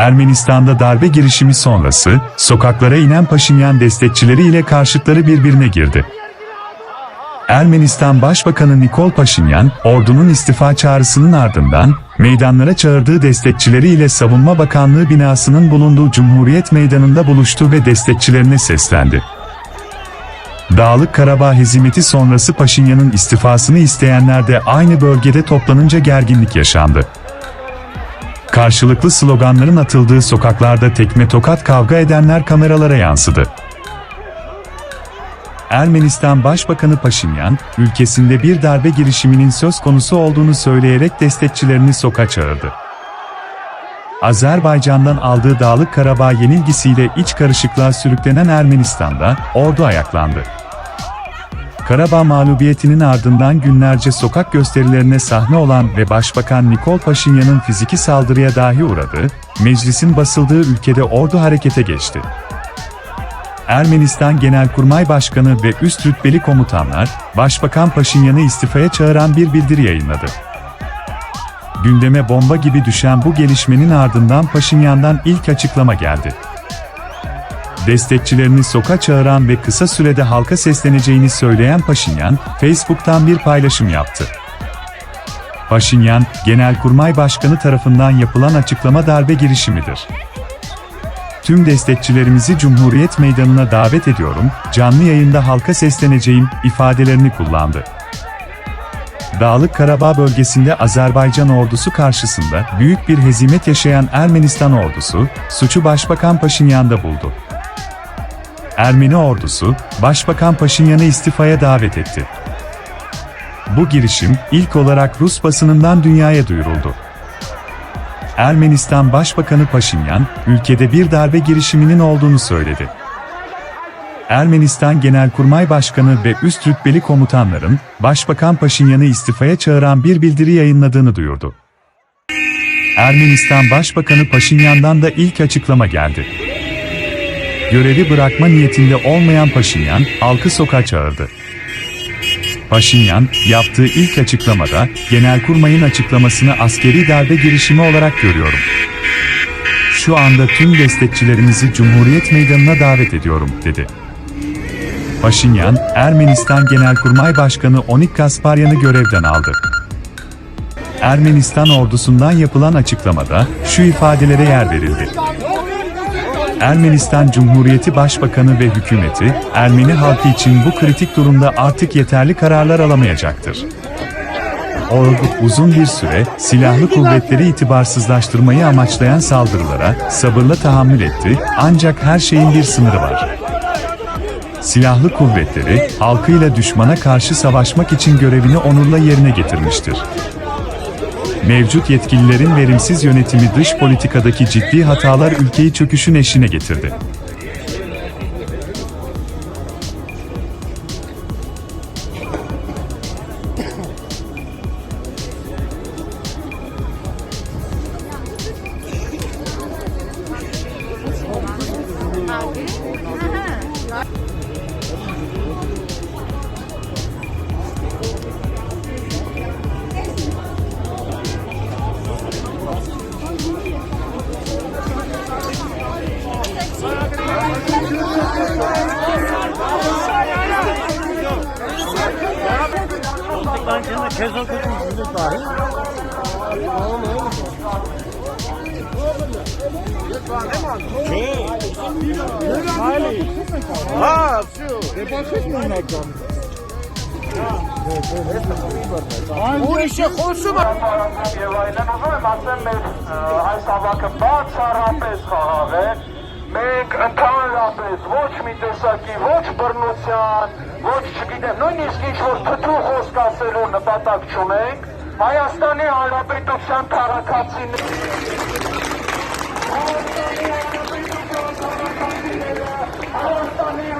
Ermenistan'da darbe girişimi sonrası, sokaklara inen Paşinyan destekçileri ile karşıtları birbirine girdi. Ermenistan Başbakanı Nikol Paşinyan, ordunun istifa çağrısının ardından, meydanlara çağırdığı destekçileri ile Savunma Bakanlığı binasının bulunduğu Cumhuriyet Meydanı'nda buluştu ve destekçilerine seslendi. Dağlık Karabağ hezimeti sonrası Paşinyan'ın istifasını isteyenler de aynı bölgede toplanınca gerginlik yaşandı. Karşılıklı sloganların atıldığı sokaklarda tekme tokat kavga edenler kameralara yansıdı. Ermenistan Başbakanı Paşinyan, ülkesinde bir darbe girişiminin söz konusu olduğunu söyleyerek destekçilerini sokağa çağırdı. Azerbaycan'dan aldığı Dağlık Karabağ yenilgisiyle iç karışıklığa sürüklenen Ermenistan'da ordu ayaklandı. Karabağ mağlubiyetinin ardından günlerce sokak gösterilerine sahne olan ve Başbakan Nikol Paşinyan'ın fiziki saldırıya dahi uğradığı, meclisin basıldığı ülkede ordu harekete geçti. Ermenistan Genelkurmay Başkanı ve üst rütbeli komutanlar, Başbakan Paşinyan'ı istifaya çağıran bir bildiri yayınladı. Gündeme bomba gibi düşen bu gelişmenin ardından Paşinyan'dan ilk açıklama geldi. Destekçilerini sokağa çağıran ve kısa sürede halka sesleneceğini söyleyen Paşinyan, Facebook'tan bir paylaşım yaptı. Paşinyan, Genelkurmay Başkanı tarafından yapılan açıklama darbe girişimidir. Tüm destekçilerimizi Cumhuriyet Meydanı'na davet ediyorum, canlı yayında halka sesleneceğim ifadelerini kullandı. Dağlık Karabağ bölgesinde Azerbaycan ordusu karşısında büyük bir hezimet yaşayan Ermenistan ordusu, suçu Başbakan Paşinyan'da buldu. Ermeni ordusu, Başbakan Paşinyan'ı istifaya davet etti. Bu girişim, ilk olarak Rus basınından dünyaya duyuruldu. Ermenistan Başbakanı Paşinyan, ülkede bir darbe girişiminin olduğunu söyledi. Ermenistan Genelkurmay Başkanı ve üst rütbeli komutanların, Başbakan Paşinyan'ı istifaya çağıran bir bildiri yayınladığını duyurdu. Ermenistan Başbakanı Paşinyan'dan da ilk açıklama geldi. Görevi bırakma niyetinde olmayan Paşinyan, halkı sokağa çağırdı. Paşinyan, yaptığı ilk açıklamada, Genelkurmay'ın açıklamasını askeri darbe girişimi olarak görüyorum. Şu anda tüm destekçilerimizi Cumhuriyet Meydanı'na davet ediyorum, dedi. Paşinyan, Ermenistan Genelkurmay Başkanı Onik Kasparyan'ı görevden aldı. Ermenistan ordusundan yapılan açıklamada şu ifadelere yer verildi. Ermenistan Cumhuriyeti Başbakanı ve hükümeti, Ermeni halkı için bu kritik durumda artık yeterli kararlar alamayacaktır. Ordu uzun bir süre silahlı kuvvetleri itibarsızlaştırmayı amaçlayan saldırılara sabırla tahammül etti ancak her şeyin bir sınırı var. Silahlı kuvvetleri halkıyla düşmana karşı savaşmak için görevini onurla yerine getirmiştir. Mevcut yetkililerin verimsiz yönetimi dış politikadaki ciddi hatalar ülkeyi çöküşün eşine getirdi. Ben kendime kez okudum. Ha, все. Ուրիշը խոսում է։ եւ այլն ուզում եմ ասեմ մեր ը, այս հավաքը բացառապես խաղաղ է մենք ընդհանրապես ոչ մի տեսակի ոչ բռնության ոչ չգիտեմ նույնիսկ ինչ որ թթու խոսք ասելու նպատակ չունենք Հայաստանի Հանրապետության քաղաքացիներ Հայաստանի Հանրապետության